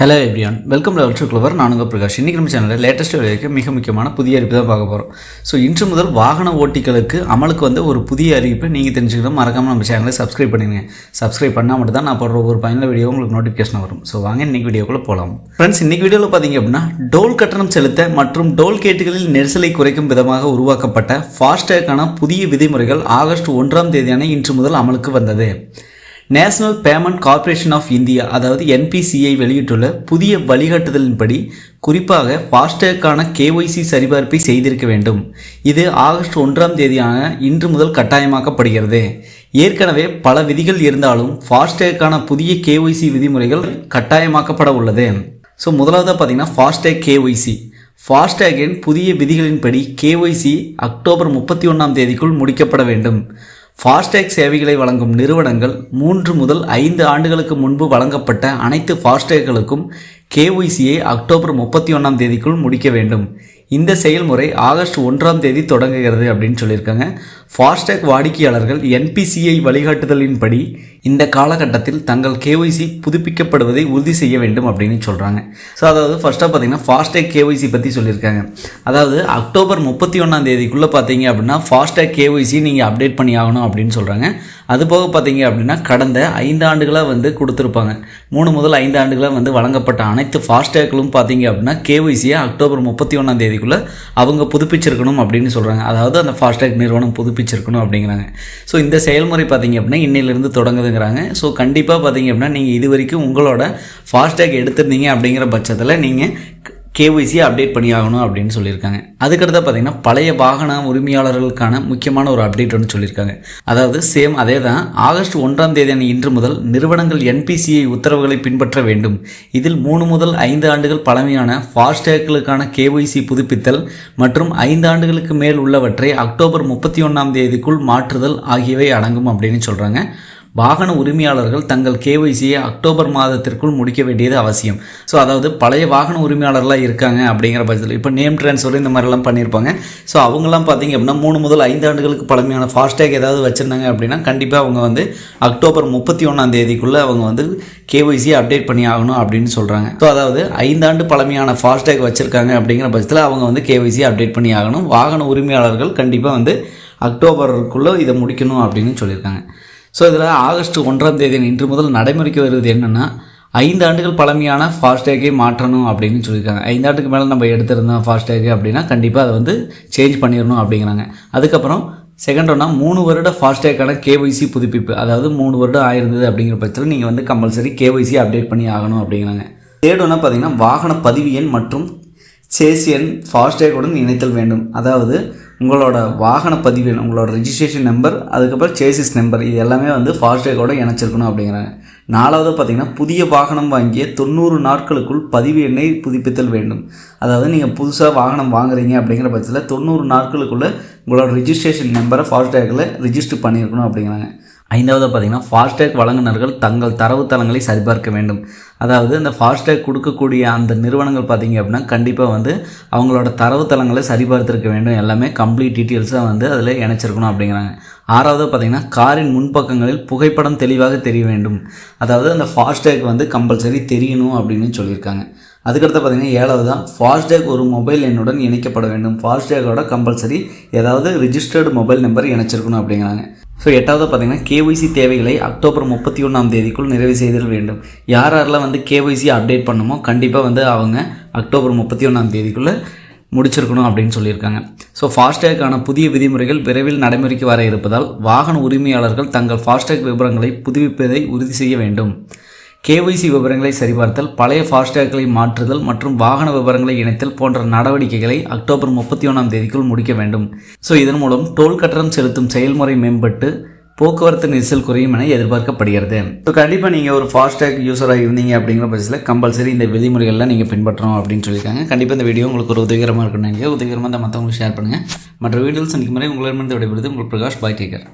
Hello everyone welcome to ultra clever Prakash. இன்றைக்கி நம்ம சேனலில் லேட்டஸ்ட் வரைக்கும் மிக முக்கியமான புதிய அறிவிப்பு தான் பார்க்க போகிறோம் ஸோ இன்று முதல் வாகன ஓட்டிகளுக்கு அமலுக்கு வந்து ஒரு புதிய அறிவிப்பை நீங்கள் தெரிஞ்சுக்கணும். மறக்காமல் நம்ம சேனலை சப்ஸ்கிரைப் பண்ணுங்க சப்ஸ்கிரைப் பண்ணால் மட்டும் தான் நான் போடுற ஒரு பயனில் வீடியோ உங்களுக்கு நோட்டிஃபிகேஷன் வரும். ஸோ வாங்க இன்றைக்கி வீடியோக்குள்ளே போகலாம் ஃப்ரெண்ட்ஸ் இன்றைக்கி வீடியோவில் பார்த்தீங்க அப்படின்னா டோல் கட்டணம் செலுத்த மற்றும் டோல் கேட்டுகளில் நெரிசலை குறைக்கும் விதமாக உருவாக்கப்பட்ட ஃபாஸ்டேக்கான புதிய விதிமுறைகள் ஆகஸ்ட் ஒன்றாம் தேதியான இன்று முதல் அமலுக்கு வந்தது. National Payment Corporation of India அதாவது என்பிசிஐ வெளியிட்டுள்ள புதிய வழிகாட்டுதலின்படி குறிப்பாக ஃபாஸ்டேக்கான கேஒய்சி சரிபார்ப்பை செய்திருக்க வேண்டும். இது ஆகஸ்ட் ஒன்றாம் தேதியான இன்று முதல் கட்டாயமாக்கப்படுகிறது. ஏற்கனவே பல விதிகள் இருந்தாலும் ஃபாஸ்டேக்கான புதிய கேஒய்சி விதிமுறைகள் கட்டாயமாக்கப்பட உள்ளது. ஸோ முதலாவதாக பார்த்தீங்கன்னா ஃபாஸ்டேக் கேஒய்சி ஃபாஸ்டேகின் புதிய விதிகளின்படி கேஒய்சி அக்டோபர் முப்பத்தி ஒன்றாம் தேதிக்குள் முடிக்கப்பட வேண்டும். ஃபாஸ்டேக் சேவைகளை வழங்கும் நிறுவனங்கள் மூன்று முதல் ஐந்து ஆண்டுகளுக்கு முன்பு வழங்கப்பட்ட அனைத்து ஃபாஸ்டேக்களுக்கும் கேஒய்சியை அக்டோபர் முப்பத்தி ஒன்றாம் தேதிக்குள் முடிக்க வேண்டும். இந்த செயல்முறை ஆகஸ்ட் ஒன்றாம் தேதி தொடங்குகிறது அப்படின்னு சொல்லியிருக்காங்க. ஃபாஸ்டேக் வாடிக்கையாளர்கள் என்பிசிஐ வழிகாட்டுதலின்படி இந்த காலகட்டத்தில் தங்கள் கேஒய்சி புதுப்பிக்கப்படுவதை உறுதி செய்ய வேண்டும் அப்படின்னு சொல்கிறாங்க ஸோ அதாவது ஃபஸ்ட்டாக பார்த்தீங்கன்னா ஃபாஸ்டேக் கேஒய்சி பற்றி சொல்லியிருக்காங்க. அதாவது அக்டோபர் முப்பத்தி ஒன்றாம் தேதிக்குள்ளே பார்த்தீங்க அப்படின்னா ஃபாஸ்டேக் கேஒய்சி நீங்கள் அப்டேட் பண்ணி ஆகணும் அப்படின்னு சொல்கிறாங்க அது போக பார்த்தீங்க அப்படின்னா கடந்த ஐந்து ஆண்டுகளாக வந்து கொடுத்துருப்பாங்க. மூணு முதல் ஐந்து ஆண்டுகளாக வந்து வழங்கப்பட்ட அனைத்து ஃபாஸ்டேக்களும் பார்த்தீங்க அப்படின்னா கேஒய்சியை அக்டோபர் முப்பத்தி ஒன்றாம் தேதிக்குள்ளே அவங்க புதுப்பிச்சிருக்கணும் அப்படின்னு சொல்கிறாங்க அதாவது அந்த ஃபாஸ்டேக் நிறுவனம் புதுப்பிச்சிருக்கணும் அப்படிங்கிறாங்க. ஸோ இந்த செயல்முறை பார்த்தீங்க அப்படின்னா இன்னிலிருந்து தொடங்குதுங்கிறாங்க. ஸோ கண்டிப்பாக பார்த்தீங்க அப்படின்னா நீங்கள் இது வரைக்கும் உங்களோட ஃபாஸ்டேக் எடுத்திருந்தீங்க அப்படிங்கிற பட்சத்தில் நீங்கள் கேஒய்சியை அப்டேட் பண்ணி ஆகணும் அப்படின்னு சொல்லியிருக்காங்க. அதுக்கடுத்து பார்த்தீங்கன்னா பழைய வாகன உரிமையாளர்களுக்கான முக்கியமான ஒரு அப்டேட் ஒன்று சொல்லியிருக்காங்க. அதாவது சேம் அதே தான் ஆகஸ்ட் ஒன்றாம் தேதி இன்று முதல் நிறுவனங்கள் என்பிசிஐ உத்தரவுகளை பின்பற்ற வேண்டும். இதில் மூணு முதல் ஐந்து ஆண்டுகள் பழமையான ஃபாஸ்டேக்களுக்கான கேஒய்சி புதுப்பித்தல் மற்றும் ஐந்து ஆண்டுகளுக்கு மேல் உள்ளவற்றை அக்டோபர் முப்பத்தி ஒன்றாம் தேதிக்குள் மாற்றுதல் ஆகியவை அடங்கும் அப்படின்னு சொல்கிறாங்க வாகன உரிமையாளர்கள் தங்கள் கேஒய்சியை அக்டோபர் மாதத்திற்குள் முடிக்க வேண்டியது அவசியம். ஸோ அதாவது பழைய வாகன உரிமையாளர்களாக இருக்காங்க அப்படிங்கிற பட்சத்தில் இப்போ நேம் ட்ரான்ஸ்ஃபர் இந்த மாதிரிலாம் பண்ணியிருப்பாங்க ஸோ அவங்களாம் பார்த்தீங்க அப்படின்னா மூணு முதல் ஐந்து ஆண்டுகளுக்கு பழமையான ஃபாஸ்டேக் ஏதாவது வச்சுருந்தாங்க அப்படின்னா கண்டிப்பாக அவங்க வந்து அக்டோபர் முப்பத்தி ஒன்றாம் தேதிக்குள்ளே அவங்க வந்து கேஒய்சியை அப்டேட் பண்ணி ஆகணும் அப்படின்னு சொல்கிறாங்க ஸோ அதாவது ஐந்தாண்டு பழமையான ஃபாஸ்டேக் வச்சுருக்காங்க அப்படிங்கிற பட்சத்தில் அவங்க வந்து கேஒய்சியை அப்டேட் பண்ணி ஆகணும். வாகன உரிமையாளர்கள் கண்டிப்பாக வந்து அக்டோபருக்குள்ளே இதை முடிக்கணும் அப்படின்னு சொல்லியிருக்காங்க. ஸோ இதில் ஆகஸ்ட் ஒன்றாம் தேதி இன்று முதல் நடைமுறைக்கு வருவது என்னென்னா ஐந்து ஆண்டுகள் பழமையான ஃபாஸ்டேக்கை மாற்றணும் அப்படின்னு சொல்லியிருக்காங்க. ஐந்து ஆண்டுக்கு மேலே நம்ம எடுத்திருந்தோம் ஃபாஸ்டேக் அப்படின்னா கண்டிப்பாக அதை வந்து சேஞ்ச் பண்ணிடணும் அப்படிங்கிறாங்க. அதுக்கப்புறம் செகண்ட் ஒன்னா மூணு வருட ஃபாஸ்டேக்கான கேஒய்சி புதுப்பிப்பு அதாவது மூணு வருடம் ஆயிருந்தது அப்படிங்கிற பட்சத்தில் நீங்கள் வந்து கம்பல்சரி கேஒய்சி அப்டேட் பண்ணி ஆகணும் அப்படிங்கிறாங்க. தேர்ட் பார்த்தீங்கன்னா வாகன பதிவு எண் மற்றும் சேஸ் எண் ஃபாஸ்டேக்குடன் இணைத்தல் வேண்டும். அதாவது உங்களோட வாகன பதிவு உங்களோட ரெஜிஸ்ட்ரேஷன் நம்பர் அதுக்கப்புறம் சேசிஸ் நம்பர் இது எல்லாமே வந்து ஃபாஸ்டேக்கோட இணைச்சிருக்கணும் அப்படிங்கிறாங்க. நாலாவது பார்த்திங்கன்னா புதிய வாகனம் வாங்கிய தொண்ணூறு நாட்களுக்குள் பதிவு எண்ணை புதுப்பித்தல் வேண்டும். அதாவது நீங்கள் புதுசாக வாகனம் வாங்குறீங்க அப்படிங்கிற பட்சத்தில் தொண்ணூறு நாட்களுக்குள்ளே உங்களோட ரிஜிஸ்ட்ரேஷன் நம்பரை ஃபாஸ்டேக்கில் ரிஜிஸ்டர் பண்ணியிருக்கணும் அப்படிங்கிறாங்க. ஐந்தாவது பார்த்தீங்கன்னா ஃபாஸ்டேக் வழங்குனர்கள் தங்கள் தரவுத்தளங்களை சரிபார்க்க வேண்டும். அதாவது இந்த ஃபாஸ்டேக் கொடுக்கக்கூடிய அந்த நிறுவனங்கள் பார்த்தீங்க அப்படின்னா கண்டிப்பாக வந்து அவங்களோட தரவுத்தளங்களை சரிபார்த்திருக்க வேண்டும். எல்லாமே கம்ப்ளீட் டீட்டெயில்ஸாக வந்து அதில் இணைச்சிருக்கணும் அப்படிங்கிறாங்க. ஆறாவது பார்த்தீங்கன்னா காரின் முன்பக்கங்களில் புகைப்படம் தெளிவாக தெரிய வேண்டும். அதாவது அந்த ஃபாஸ்டேக் வந்து கம்பல்சரி தெரியணும் அப்படின்னு சொல்லியிருக்காங்க. அதுக்கடுத்து பார்த்தீங்கன்னா ஏழாவது தான் ஃபாஸ்டேக் ஒரு மொபைல் எண்ணுடன் இணைக்கப்பட வேண்டும். ஃபாஸ்டேக்கோட கம்பல்சரி ஏதாவது ரிஜிஸ்டர்டு மொபைல் நம்பர் இணைச்சிருக்கணும் அப்படிங்கிறாங்க. ஸோ எட்டாவது பார்த்தீங்கன்னா கேஒய்சி தேவைகளை அக்டோபர் முப்பத்தி ஒன்றாம் தேதிக்குள் நிறைவு செய்தல் வேண்டும். யார் யாரெல்லாம் வந்து கேஒய்சி அப்டேட் பண்ணுமோ கண்டிப்பாக வந்து அவங்க அக்டோபர் முப்பத்தி ஒன்றாம் தேதிக்குள்ளே முடிச்சிருக்கணும் அப்படின்னு சொல்லியிருக்காங்க. ஸோ ஃபாஸ்டேக்கான புதிய விதிமுறைகள் விரைவில் நடைமுறைக்கு வர இருப்பதால் வாகன உரிமையாளர்கள் தங்கள் ஃபாஸ்டேக் விவரங்களை புதுப்பிப்பதை உறுதி செய்ய வேண்டும். கேஒய்சி விவரங்களை சரிபார்த்தல் பழைய ஃபாஸ்டேக்களை மாற்றுதல் மற்றும் வாகன விவரங்களை இணைத்தல் போன்ற நடவடிக்கைகளை அக்டோபர் முப்பத்தி ஒன்றாம் தேதிக்குள் முடிக்க வேண்டும். ஸோ இதன் மூலம் டோல் கட்டணம் செலுத்தும் செயல்முறை மேம்பட்டு போக்குவரத்து நெரிசல் குறையும் என எதிர்பார்க்கப்படுகிறது. ஸோ கண்டிப்பாக நீங்கள் ஒரு ஃபாஸ்டேக் யூஸராக இருந்தீங்க அப்படிங்கிற பட்சத்தில் கம்பல்சரி இந்த விதிமுறைகள்லாம் நீங்கள் பின்பற்றணும் அப்படின்னு சொல்லியிருக்காங்க. கண்டிப்பாக இந்த வீடியோ உங்களுக்கு ஒரு உதவிகரமாக இருக்கணும் நினைக்கிறேன். உதவிகரமாக இந்த மற்றவங்களுக்கு ஷேர் பண்ணுங்கள் மற்ற வீடியோஸ் சந்திக்கும் முறை உங்களிடமிருந்து விடைபெறுது உங்கள் பிரகாஷ் பாய் டேக்கர்